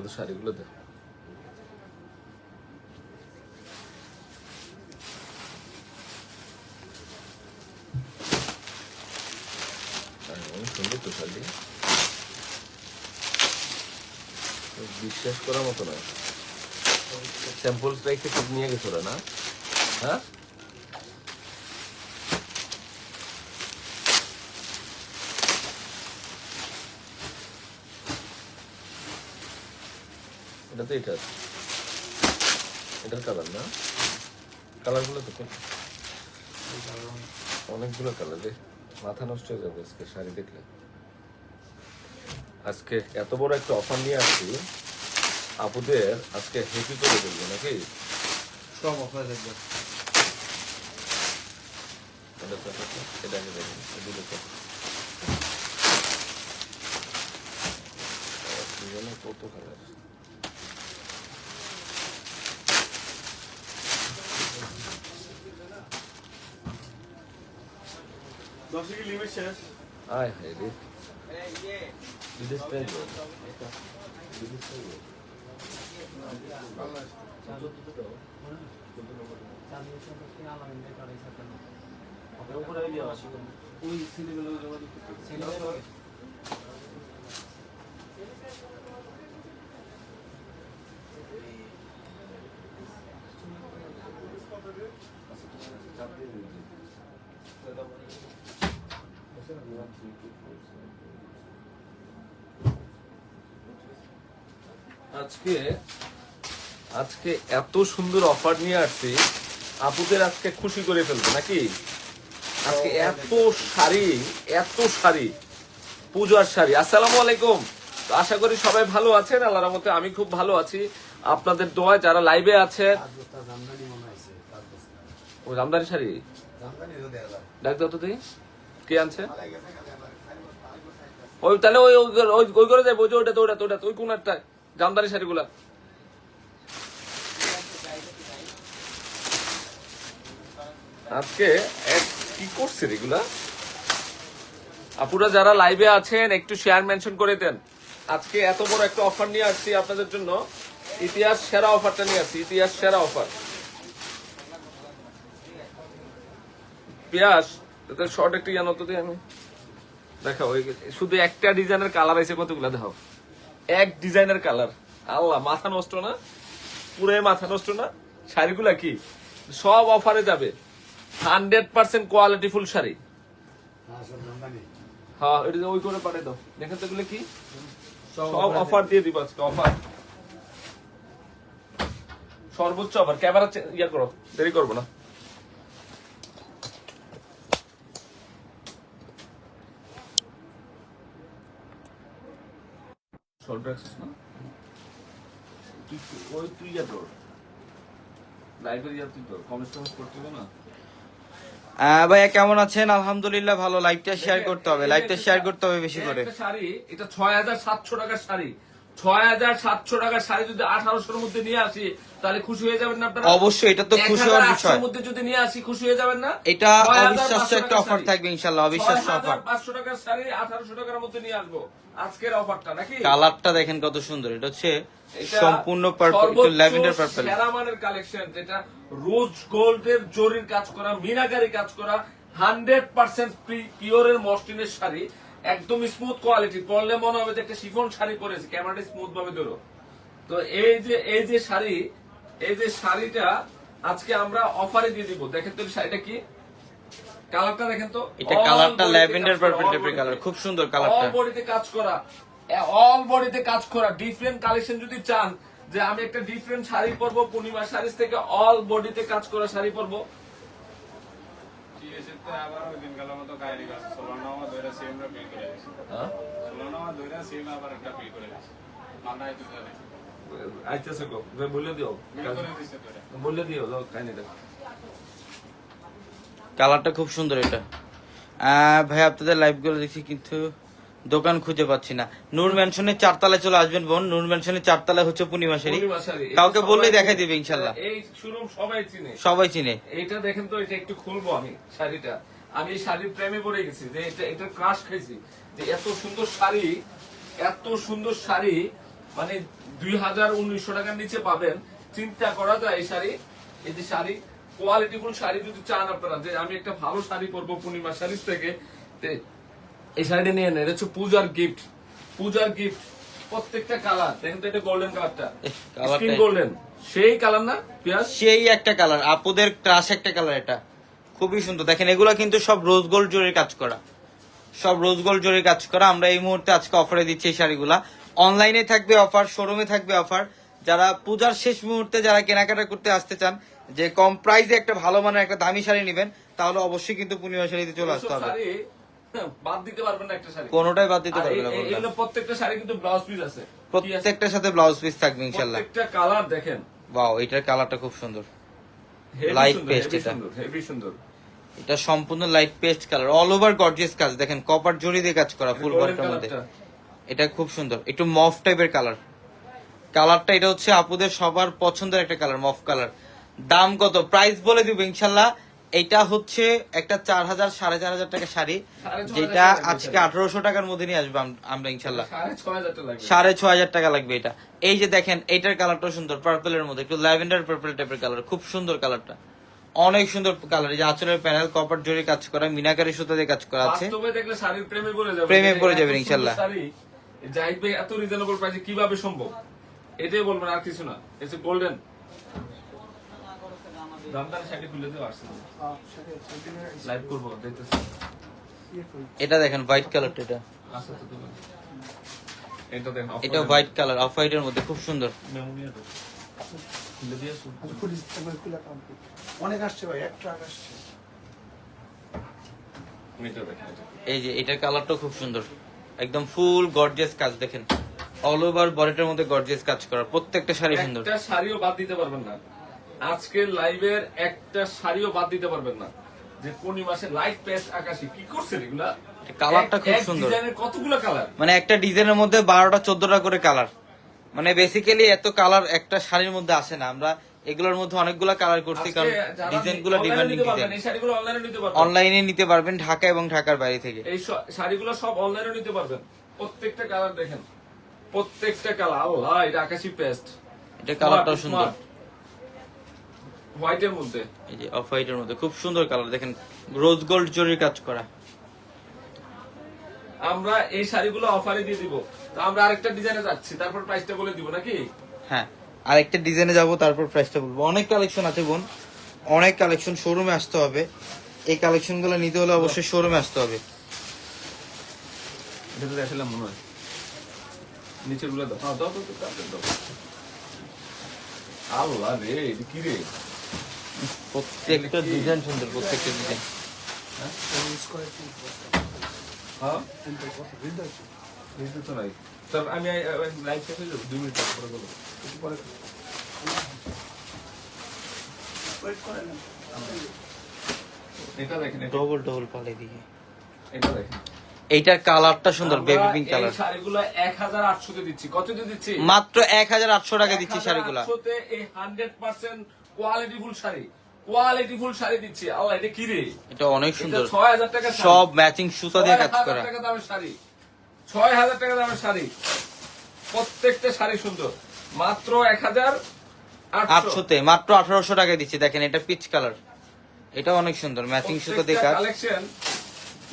এগুলো শাড়িগুলো দেখ। তো বিশ্বাস করার মতো নয়। সব নিয়ে গেছো না? হ্যাঁ? তো এটা এটার কালার না? কালারগুলো তো অনেকগুলো কালার রে। মাথা নষ্ট হয়ে যাবে আজকে শাড়ি দেখলে। আজকে এত বড় একটা অফার নিয়ে আসছি। আপুদের আজকে হেপি করে দেবো নাকি? সব অফার দেখবে দেখুন এগুলো আহ, কত কালার দশে কি লিমিট শেষ। আয় হায় রে। বিদেশ প্রাইস বিদেশ প্রাইস আজকে আজকে এত সুন্দর অফার নিয়ে আসছি আপুদের আজকে খুশি করে ফেলব নাকি? আজকে এত শাড়ি এত শাড়ি পূজার শাড়ি। আসসালামু আলাইকুম। আশা করি সবাই ভালো আছেন আল্লাহর রহমতে আমি খুব ভালো আছি। আপনাদের দোয়া যারা লাইভে আছেন ও জামদানি শাড়ি? ডাক দাও তো তুই কে আনছে? ওই তাহলে ওই ওই- করে যাব ওই ওটা তো ওটা তো ওটা তো ওই কোন একটা জামদানি শাড়িগুলা। আজকে কি করছে এগুলা? আপুরা যারা লাইভে আছেন, একটু শেয়ার মেনশন করে দেন। আজকে এত বড় একটা অফার নিয়ে আসছি আপনাদের জন্য। ইতিহাস সেরা অফারটা নিয়ে আসছি, ইতিহাস সেরা অফার পিয়াস শর্ট একটু জানো তো আমি। দেখো ওই শুধু একটা ডিজাইনের কালার আছে কতগুলা দেখো এক ডিজাইনের কালার। আল্লাহ মাথা নষ্ট না? পুরো মাথা নষ্ট না? শাড়িগুলা কি? সব অফারে যাবে। Hundred percent quality full sari. হ্যাঁ এটা ওই করে পাঠিয়ে দাও। দেখেন তো এগুলো কি? সব অফার দিয়ে দিব আজকে অফার। সর্বোচ্চ অফার। ক্যামেরা ইয়া করো দেরি করব না। শর্ট রাখছিস না তুই ওই তুই যা তোর। লাইব্রেরি যা তুই তোর। কমেন্ট টমেন্ট করতে হবে না? আহ, ভাইয়া কেমন আছেন? আলহামদুলিল্লাহ ভালো। লাইভটা শেয়ার করতে হবে। লাইভটা শেয়ার করতে হবে বেশি করে। শাড়ি এটা ছয় হাজার সাতশো টাকার শাড়ি। ছয় হাজার সাতশো টাকার শাড়ি যদি আঠারোশোর মধ্যে নিয়ে আসি তাহলে খুশি হয়ে যাবেন না আপনারা? অবশ্যই এটা তো খুশি হওয়ার বিষয়। মধ্যে যদি নিয়ে আসি খুশি হয়ে যাবেন না? এটা অবিশ্বাস্য একটা অফার থাকবে ইনশাল্লাহ অবিশ্বাস্য অফার 6500 টাকার শাড়ি আঠারোশো টাকার মধ্যে নিয়ে আসব। আজকের অফারটা নাকি? কালারটা দেখেন কত সুন্দর এটা হচ্ছে সম্পূর্ণ পার্পল একটু সর্বোচ্চ ল্যাভেন্ডার পার্পল সেরা মানের কালেকশন যেটা রোজ গোল্ডের জরির কাজ করা মিনাকারি কাজ করা হান্ড্রেড পার্সেন্ট পিওরের মসলিনের শাড়ি। একদম স্মুথ কোয়ালিটি পরলে মনে হবে যে একটা শিফন শাড়ি পরেছে ক্যামেরাটা স্মুথ ভাবে ধরো। তো এই যে এই যে শাড়ি এই যে শাড়িটা আজকে আমরা অফারে দিয়ে দিব। দেখেন তো শাড়িটা কি? কালারটা দেখেন তো। এটা কালারটা ল্যাভেন্ডার পার্পল টাইপের কালার। খুব সুন্দর অল বডিতে কাজ করা। অল বডিতে কাজ করা। ডিফারেন্ট কালেকশন যদি চান যে আমি একটা ডিফারেন্ট শাড়ি পরবো পূর্ণিমা শাড়ি থেকে অল বডিতে কাজ করা শাড়ি পরবো টিএসএতে আবার ওই দিনকালের মতো কাহিনী ধরে বিল করে হ্যাঁ? ধরে আবার একটা বিল করে দিয়েছে। মানায় তুই আইতেছে গো বলে দিও। বিল কাহিনীটা। কালারটা খুব সুন্দর এটা। আহ, ভাই আপনাদের লাইভগুলো দেখি কিন্তু দোকান খুঁজে পাচ্ছি না। নূর ম্যানশনের চারতলায় চলে আসবেন বোন। নূর ম্যানশনের চারতলায় হচ্ছে পূর্ণিমা শাড়ি কাউকে এটা সবাই দেখাই দিবে ইনশাল্লাহ। এই শোরুম সবাই চিনে। সবাই চিনে। এইটা দেখেন তো এটা একটু খুলবো আমি শাড়িটা। আমি শাড়ির প্রেমে পড়ে গেছি যে এটা এটা ক্রাশ খাইছি যে এত সুন্দর শাড়ি এত সুন্দর শাড়ি মানে দুই হাজার উনিশশো টাকার নিচে পাবেন। চিন্তা করা যায় এই শাড়ি। এই যে শাড়ি কোয়ালিটিফুল শাড়ি যদি চান আপনারা যে আমি একটা ভালো শাড়ি পরবো পূর্ণিমা শাড়ির থেকে এই শাড়িটা নিয়ে নেন এটা হচ্ছে পূজার গিফট পূজার গিফট প্রত্যেকটা কালার দেখেন তো এটা গোল্ডেন কালারটা স্কিন গোল্ডেন সেই কালার না পিয়াস সেই একটা কালার আপুদের ক্রাশ একটা কালার এটা। খুবই সুন্দর। দেখেন এগুলো কিন্তু সব রোজ গোল্ড জরির কাজ করা। সব রোজ গোল্ড জরির কাজ করা। আমরা এই মুহূর্তে আজকে অফারে দিচ্ছি এই শাড়িগুলা। অনলাইনে থাকবে অফার শোরুমে থাকবে অফার যারা পূজার শেষ মুহূর্তে যারা কেনাকাটা করতে আসতে চান যে কম প্রাইসে একটা ভালো মানের একটা দামি শাড়ি নেবেন তাহলে অবশ্যই কিন্তু পূর্ণিমা শাড়িতে চলে আসতে হবে। বাদ দিতে পারবেন না একটা শাড়ি। কোনোটাই বাদ দিতে আর পারবে এই- না এগুলো প্রত্যেকটা শাড়ি কিন্তু ব্লাউজ পিস আছে। প্রত্যেকটার সাথে ব্লাউজ পিস থাকবে ইনশাল্লাহ প্রত্যেকটা কালার দেখেন। বাও এটার কালারটা খুব সুন্দর। Paste হেভি এটা। হেভি সুন্দর। এটা সম্পূর্ণ light paste colour all over gorgeous কাজ। দেখেন কপার জড়ি দিয়ে কাজ করা ফুল বডিটার মধ্যে। এটা খুব সুন্দর। একটু মফ টাইপের কালার কালারটা এটা হচ্ছে আপুদের সবার পছন্দের একটা কালার মফ কালার দাম কত? প্রাইস বলে দিব ইনশাল্লাহ এটা হচ্ছে একটা চার হাজার সাড়ে চার হাজার টাকা শাড়ি যেটা আজকে আঠারোশো টাকার মধ্যে নিয়ে আসব আমরা ইনশাল্লাহ। সাড়ে ছ হাজার টাকা লাগবে। এটা। এই যে দেখেন এইটার কালারটা সুন্দর পার্পেলের মধ্যে একটু ল্যাভেন্ডার পার্পেল টাইপের কালার খুব সুন্দর কালারটা। অনেক সুন্দর কালার এই যে আঁচলের প্যানেল কপার জরি কাজ করা মিনাকারি সুতা দিয়ে কাজ করা আছে। বাস্তবে দেখলে শাড়ির প্রেমে পড়ে যাবে। যাবেন ইনশাল্লাহ। শাড়ি জাহিদ ভাই এত রিজনেবল প্রাইসে কীভাবে সম্ভব? এটাই বলবেন আর কিছু না। গোল্ডেন খুলে আসছে লাইভ করব দেখতেছি। এটা দেখেন হোয়াইট কালারটা এটা। আচ্ছা। এটা দেখেন এটা হোয়াইট কালার অফ হোয়াইটের মধ্যে খুব সুন্দর। অনেক আসছে ভাই এক ট্রাক আসছে। এটা। এই যে এটার কালারটা খুব সুন্দর। একদম ফুল গর্জিয়াস কাজ দেখেন। অল ওভার বডিটার মধ্যে গর্জিয়াস কাজ করা প্রত্যেকটা শাড়ি সুন্দর। একটা শাড়িও বাদ দিতে পারবেন না। আজকের লাইভের একটা শাড়িও বাদ দিতে পারবেন না। যে পূর্ণিমাসে লাইট পেস্ট আকাশি কি করছেন এগুলা? কালারটা খুব সুন্দর। ডিজাইনের কতগুলো কালার মানে একটা ডিজাইনের মধ্যে বারোটা চোদ্দটা করে কালার মানে বেসিক্যালি এত কালার একটা শাড়ির মধ্যে আসে না। আমরা এগুলোর মধ্যে অনেকগুলো কালার করছি কারণ ডিজাইনগুলো ডিমান্ডিং ডিজাইন অনলাইনে নিতে পারবেন। অনলাইনে নিতে পারবেন ঢাকা এবং ঢাকার বাইরে থেকে। এই শাড়িগুলো সব অনলাইনে নিতে পারবেন। প্রত্যেকটা কালার দেখেন। প্রত্যেকটা কালার আল্লাহ এটা আকাশি পেস্ট এটা কালারটাও সুন্দর। হোয়াইটের মধ্যে? এই যে অফ হোয়াইটের মধ্যে। খুব সুন্দর কালার দেখেন রোজ গোল্ড জরির কাজ করা। আমরা এই শাড়িগুলো অফারে দিয়ে দিব। তো আমরা আরেকটা ডিজাইনে যাচ্ছি তারপর প্রাইসটা বলে দিব নাকি? হ্যাঁ আরেকটা ডিজাইনে যাব তারপর প্রাইসটা বলব। অনেক কালেকশন আছে বোন। অনেক কালেকশন শোরুমে আসতে হবে। এই কালেকশনগুলো নিতে হলে অবশ্যই শোরুমে আসতে হবে। এটা তো দেখালাম মনে হয়। নিচেরগুলো দাও। হ্যাঁ, দাও দাও দাও। আল্লাহ রে এটা কি রে? প্রত্যেকটা ডিজাইন সুন্দর প্রত্যেকটা ডিজাইন। হ্যাঁ? বুঝতে তো নাই। তবে আমি লাইভ শেষ হয়ে যাব দুই মিনিট পরে বলব এটা দেখেন ডবল ডবল পালে দিয়ে। এটা দেখেন। এইটার কালারটা সুন্দর বেবি পিঙ্ক কালার শাড়িগুলো দিচ্ছি। কততে দিচ্ছি? মাত্র এক হাজার আটশো টাকা দিচ্ছি শাড়িগুলা। 1800 এই কোয়ালিটিফুল শাড়ি। কোয়ালিটিফুল শাড়ি দিচ্ছি। আল্লাহ এটা কি রে? এটা অনেক সুন্দর। এটা ছয় হাজার টাকা সব ম্যাচিং সুতা দিয়ে কাজ করা। টাকা দামের শাড়ি। ছয় হাজার টাকা দামের শাড়ি। প্রত্যেকটা শাড়ি সুন্দর। মাত্র এক হাজার আটশো। আটশোতে মাত্র আঠারোশো টাকা দিচ্ছি। দেখেন এটা পিচ কালার এটা অনেক সুন্দর। ম্যাচিং সুতা দিয়ে কাজ। কালেকশন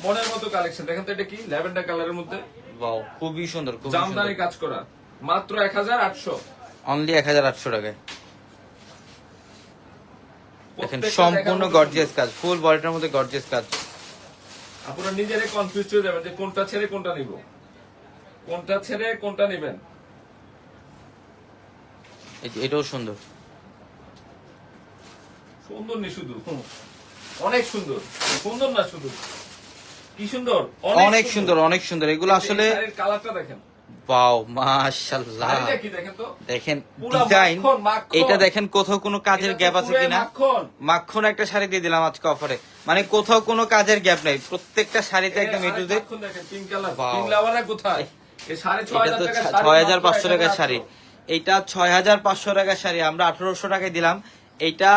মনের মতো কালেকশন দেখেন তো এটা কি? ল্যাভেন্ডার কালারের মধ্যে। বাও খুবই সুন্দর খুব জামদানি কাজ করা। মাত্র এক হাজার আটশো। অনলি এক হাজার আটশো টাকায়। দেখেন সম্পূর্ণ গর্জিয়াস কাজ ফুল বডিটার মধ্যে গর্জিয়াস কাজ। আপনারা নিজেরাই কনফিউজ হয়ে যাবেন যে কোনটা ছেড়ে কোনটা নিব। কোনটা ছেড়ে কোনটা নেবেন? এই এটাও সুন্দর। সুন্দর নি শুধু? অনেক সুন্দর। সুন্দর না শুধু? কি সুন্দর? অনেক সুন্দর। অনেক সুন্দর। এগুলো আসলে কালারটা দেখেন। বাও মাশাল্লাহ দেখেন ডিজাইন। এটা দেখেন কোথাও কোনো কাজের গ্যাপ আছে কিনা? মাখন। একটা শাড়ি দিয়ে দিলাম আজকে অফারে মানে কোথাও কোনো কাজের গ্যাপ নাই। প্রত্যেকটা শাড়িতে একদম এ টু জেড মাখন দেখেন পিঙ্ক কালার Wow. পিঙ্ক লাভাররা কোথায়? ছয় এটা হাজার তো ছয় হাজার পাঁচশো টাকার শাড়ি এইটা ছয় হাজার পাঁচশো টাকার শাড়ি। আমরা আঠারোশো টাকায় দিলাম। এইটা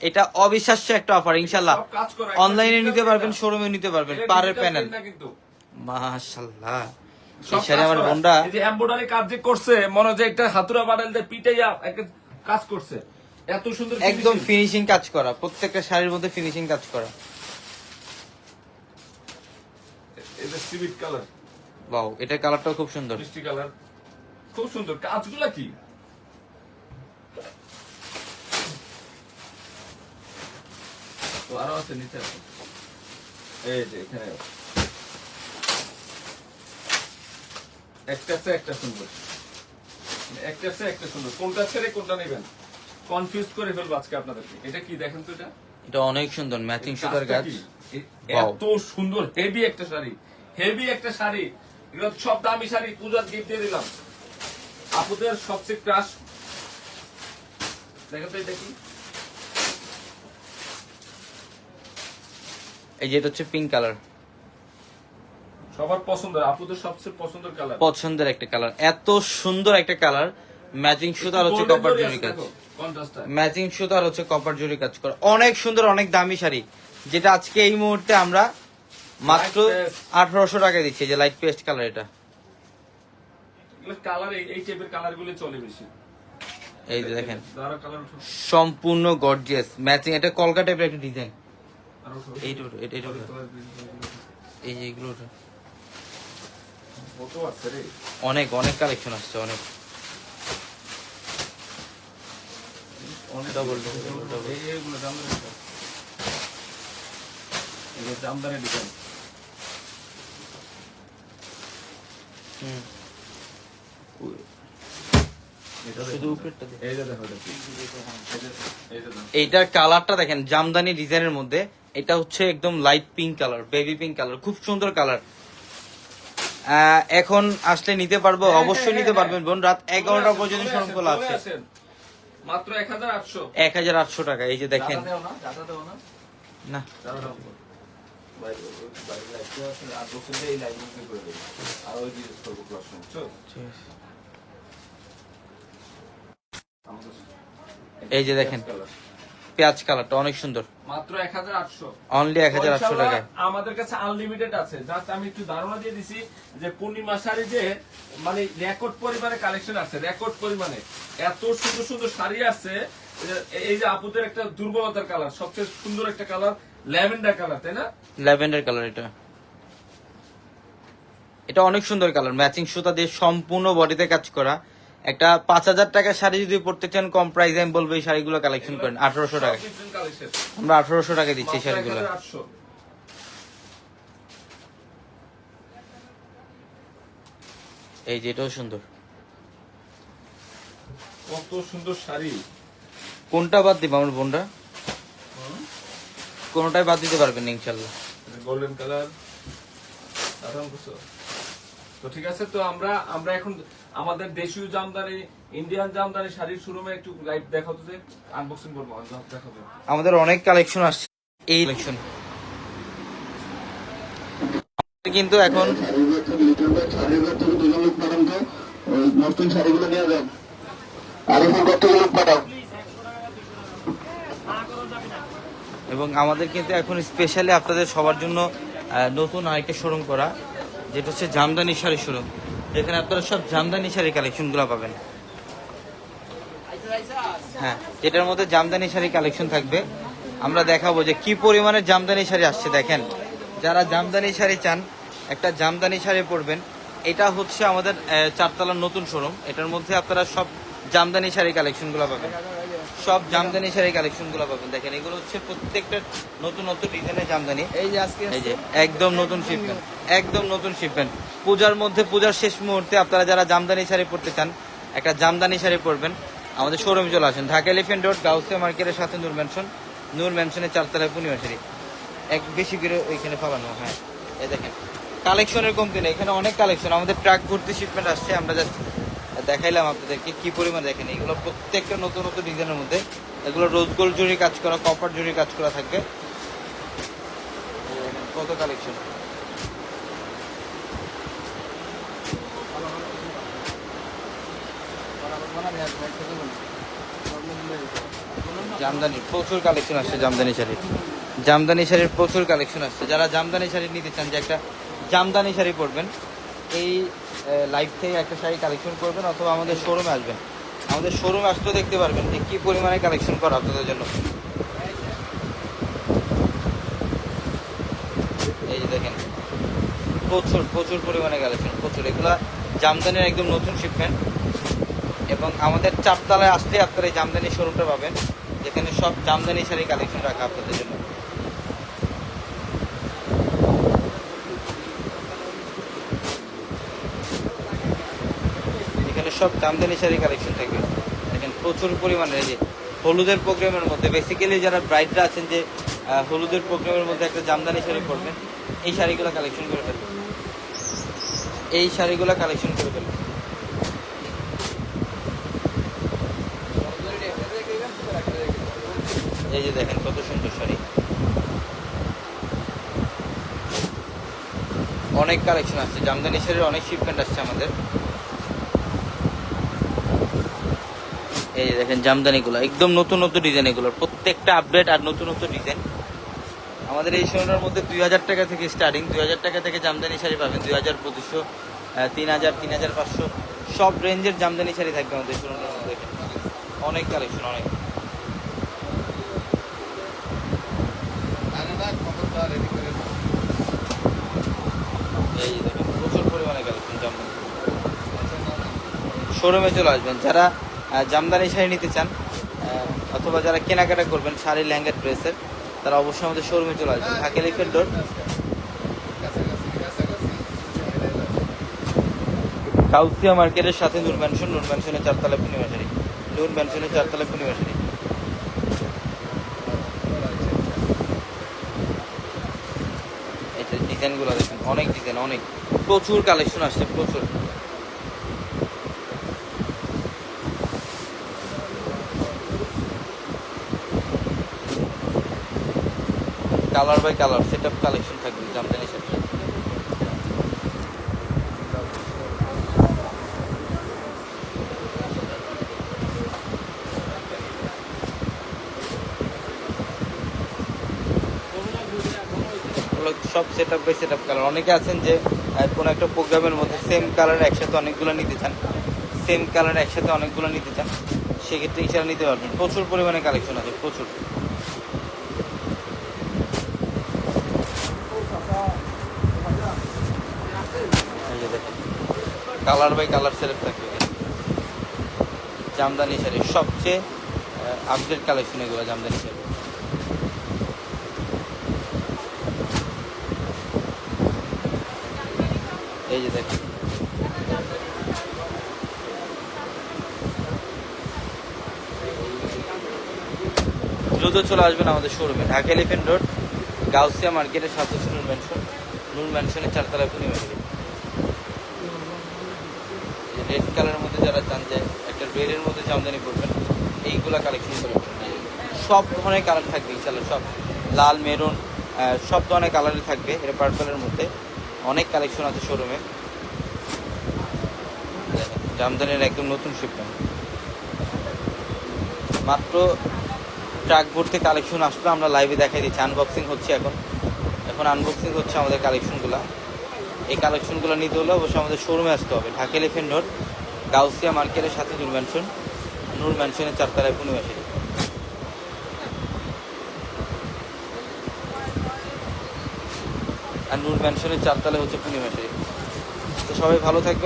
এটা অবিশ্বাস্য একটা অফার ইনশাল্লাহ অনলাইনে নিতে পারবেন শোরুমে নিতে পারবেন পারের প্যানেল মাশাল্লাহ সব এই আমার করা। এই যে এমব্রয়ডারি কাজ যে করছে মনে হয় একটা হাতুরা বাডাল দিয়ে পিটাইয়া একটা কাজ করছে। এত সুন্দর একদম ফিনিশিং কাজ করা। প্রত্যেকটা শাড়ির মধ্যে ফিনিশিং কাজ করা। এই সিভিট কালার বাও এটা কালারটাও খুব সুন্দর। মিষ্টি কালার খুব সুন্দর। কাজগুলা কি? তো আরও আছে নিচে এই যে এখানে আছে। একটা আছে একটা সুন্দর। একটা আছে একটা সুন্দর। কোনটা ছেড়ে কোনটা নেবেন? কনফিউজ করে ফেলব আজকে আপনাদেরকে। এটা কি দেখেন তো এটা? এটা অনেক সুন্দর ম্যাচিং সুতার গাছ. এত সুন্দর হেভি একটা শাড়ি। হেভি একটা শাড়ি। এগুলো সব দামি শাড়ি পূজার গিফট দিয়ে দিলাম। আপুদের সবচেয়ে ক্রাশ দেখেন তো এটা কি? এই যে এটা হচ্ছে পিঙ্ক কালার সবার পছন্দ আপুদের সবচেয়ে পছন্দের কালার পছন্দের একটা কালার এত সুন্দর একটা কালার ম্যাচিং সুতা আর হচ্ছে কপার জরি কাজ। ম্যাচিং সুতা আর হচ্ছে কপার জরি কাজ করা। অনেক সুন্দর অনেক দামি শাড়ি যেটা আজকে এই মুহূর্তে আমরা মাত্র আঠারোশো টাকা দিচ্ছি যে লাইট পেস্ট কালার এটা। কালার এই টাইপের কালারগুলো চলে বেশি। এই যে দেখেন। সম্পূর্ণ গর্জিয়াস ম্যাচিং এটা কলকা টাইপের একটা ডিজাইন। এই যে এগুলো অনেক অনেক কালেকশন আসছে অনেক। এগুলো জামদানি ডিজাইন। এইটার কালারটা দেখেন জামদানি ডিজাইনের মধ্যে। এটা হচ্ছে একদম light pink colour baby pink colour খুব সুন্দর কালার এখন আসলে নিতে পারব হ্যাঁ, অবশ্যই হ্যাঁ, নিতে হ্যাঁ, পারবেন বোন। রাত এগারোটা পর্যন্ত শোরুম খোলা আছে। মাত্র এক হাজার আটশো টাকা এই যে দেখেন। না এই যে দেখেন। পেঁয়াজ কালারটা অনেক সুন্দর। মাত্র এক হাজার আটশো। অনলি এক হাজার আটশো ইনশাআল্লাহ টাকায় আমাদের কাছে আনলিমিটেড আছে। জাস্ট আমি একটু ধারণা দিয়ে দিছি যে পূর্ণিমা শাড়ি যে মানে রেকর্ড পরিমাণে কালেকশন আছে রেকর্ড পরিমাণে। এত সুন্দর সুন্দর শাড়ি আছে এই যে আপুদের একটা দুর্বলতার কালার সবচেয়ে সুন্দর একটা কালার ল্যাভেন্ডার কালার তাই না? ল্যাভেন্ডার কালার এটা। এটা অনেক সুন্দর কালার ম্যাচিং সুতা দিয়ে সম্পূর্ণ বডিতে কাজ করা। একটা পাঁচ হাজার টাকার শাড়ি যদি পড়তে চান কম প্রাইস আমি বলব এই শাড়িগুলো কালেকশন করেন। আঠারোশো টাকা। আমরা আঠারোশো টাকা দিচ্ছি এই শাড়িগুলো। এই যে এটাও সুন্দর। কত সুন্দর শাড়ি। কোনটা বাদ দিব আমার বোনরা? কোনটাই বাদ দিতে পারবেন ইনশাল্লাহ। গোল্ডেন কালার তো ঠিক আছে তো আমরা আমরা এখন আমাদের দেশীয় জামদানি ইন্ডিয়ান জামদানি শাড়ির শোরুমে একটু লাইভ দেখাতো যে আনবক্সিং করব দেখাবো আমাদের অনেক কালেকশন আসছে। এই কালেকশন কিন্তু এখন শাড়িগুলো নিয়ে যান লোক পাঠাও এবং আমাদের কিন্তু এখন স্পেশালি আপনাদের সবার জন্য আহ, নতুন আরেকটা শোরুম করা। যেটা হচ্ছে জামদানি শাড়ি শোরুম যেখানে আপনারা সব জামদানি শাড়ি কালেকশনগুলো পাবেন। হ্যাঁ এটার মধ্যে জামদানি শাড়ি কালেকশন থাকবে। আমরা দেখাবো যে কি পরিমাণে জামদানি শাড়ি আসছে, দেখেন। যারা জামদানি শাড়ি চান, একটা জামদানি শাড়ি পরবেন। এটা হচ্ছে আমাদের চারতলার নতুন শোরুম এটার মধ্যে আপনারা সব জামদানি শাড়ি কালেকশনগুলো পাবেন। সব জামদানি শাড়ি কালেকশনগুলো পাবেন। দেখেন এগুলো হচ্ছে প্রত্যেকটা নতুন নতুন ডিজাইনের জামদানি। এই যে আজকে এই যে একদম নতুন শিপমেন্ট একদম নতুন শিপমেন্ট পূজার মধ্যে পূজার শেষ মুহূর্তে আপনারা যারা জামদানি শাড়ি পরতে চান একটা জামদানি শাড়ি পরবেন। আমাদের শোরুমে চলে আসেন ঢাকা এলিফেন্ট রোড গাউসিয়া মার্কেটের সাথে নূর ম্যানশন নূর ম্যানশনের চারতলায় পূর্ণিমা শাড়ি। এক বেশি করে ওইখানে ফালানো হ্যাঁ। এই দেখেন কালেকশনের কমতি নেই এখানে অনেক কালেকশন। আমাদের ট্রাক ভর্তি শিপমেন্ট আসছে আমরা জাস্ট দেখাইলাম আপনাদেরকে কি পরিমাণ দেখেন, এগুলো প্রত্যেকটা নতুন নতুন ডিজাইনের মধ্যে এগুলো রোজ গোল্ড জুড়ি কাজ করা কপার জুড়ি কাজ করা থাকবে। কত কালেকশন জামদানি, প্রচুর কালেকশন আসছে জামদানি শাড়ির। জামদানি শাড়ির প্রচুর কালেকশন আসছে। যারা জামদানি শাড়ি নিতে চান, যে একটা জামদানি শাড়ি পরবেন এই লাইভ থেকে একটা শাড়ি কালেকশন করবেন অথবা আমাদের শোরুমে আসবেন। আমাদের শোরুমে আসতেও দেখতে পারবেন যে কী পরিমাণে কালেকশন করা আপনাদের জন্য। এই যে দেখেন, প্রচুর প্রচুর পরিমাণে কালেকশন প্রচুর। এগুলা জামদানির একদম নতুন শিপমেন্ট এবং আমাদের চারতলায় আসলে আপনারা এই জামদানি শোরুমটা পাবেন, যেখানে সব জামদানি শাড়ি কালেকশন রাখা আপনাদের জন্য এখানে সব জামদানি শাড়ি কালেকশন থাকবে দেখেন, প্রচুর পরিমাণে এই যে হলুদের প্রোগ্রামের মধ্যে বেসিক্যালি যারা ব্রাইডরা আছেন যে হলুদের প্রোগ্রামের মধ্যে একটা জামদানি শাড়ি পরবেন, এই শাড়িগুলো কালেকশন করে ফেলবেন এই শাড়িগুলো কালেকশন করে ফেলবেন এই যে দেখেন, কত সুন্দর শাড়ি। অনেক কালেকশন আসছে জামদানি শাড়ির অনেক শিপমেন্ট আসছে আমাদের। এই দেখেন জামদানিগুলো, একদম নতুন নতুন ডিজাইন এগুলো, প্রত্যেকটা আপডেট আর নতুন নতুন ডিজাইন আমাদের এই শোরুমের মধ্যে দুই হাজার টাকা থেকে স্টার্টিং দুই হাজার টাকা থেকে জামদানি শাড়ি পাবেন, দুই হাজার পঁচিশশো তিন হাজার তিন হাজার পাঁচশো, সব রেঞ্জের জামদানি শাড়ি থাকবে আমাদের শোরুমের মধ্যে। অনেক কালেকশন অনেক। প্রচুর পরিমাণে কালেকশন শোরুমে চলে আসবেন। যারা জামদানি শাড়ি নিতে চান অথবা যারা কেনাকাটা করবেন শাড়ি, লেহেঙ্গা, ড্রেসের, তারা অবশ্যই আমাদের শোরুমে চলে আসবেন, ঢাকা এলিফেন্ট রোড কাউসিয়া মার্কেটের সাথে নূর ম্যানশন নূর ম্যানশনের চারতলা পূর্ণিমা শাড়ি নূর ম্যানশনের চারতলা পূর্ণিমা শাড়ি এটা ডিজাইনগুলো দেখেন, অনেক ডিজাইন অনেক। প্রচুর কালেকশন আসছে, প্রচুর। Colour by colour set up collection থাকবে, জামদানি সেট সব set up by set up colour অনেকে আছেন যে কোনো একটা প্রোগ্রামের মধ্যে সেম কালার একসাথে অনেকগুলো নিতে চান। সেম কালার একসাথে অনেকগুলো নিতে চান, সেক্ষেত্রে ইশারা নিতে পারবেন। প্রচুর পরিমাণে কালেকশন আছে, প্রচুর এই যে দেখেন কালার বাই কালার সেলেক্ট থাকবে। জামদানি শাড়ি, সবচেয়ে আপডেট কালেকশন এগুলো জামদানি শাড়ি। এই যে দেখেন। দ্রুত চলে আসবেন আমাদের শোরুমে ঢাকা এলিফেন্ট রোড গাউসিয়া মার্কেটের সাথে নুন ম্যানশন নূর ম্যানশনের চারতলা পূর্ণিমা রেড কালারের মধ্যে যারা চান যে একটা রেডের মধ্যে জামদানি করবেন এইগুলা কালেকশন করে সব ধরনের কালার থাকবে ইনশাল্লাহ সব লাল মেরুন সব ধরনের কালারই থাকবে, এটা পার্পলের মধ্যে। অনেক কালেকশন আছে শোরুমে জামদানির একদম নতুন শিপমেন্ট মাত্র ট্রাক ভর্তি কালেকশন আসলে, আমরা লাইভে দেখাই দিচ্ছি। আনবক্সিং হচ্ছে এখন। এখন আনবক্সিং হচ্ছে আমাদের কালেকশনগুলো এই কালেকশনগুলো নিতে হলে অবশ্যই আমাদের শোরুমে আসতে হবে। ঢাকা এলিফেন্ট রোড গাউসিয়া মার্কেটের সাথে নূর ম্যানশন নূর ম্যানশনের চারতলায় পূর্ণিমাসী আর নূর ম্যানশনের চারতলায় হচ্ছে পূর্ণিমাসী তো সবাই ভালো থাকবেন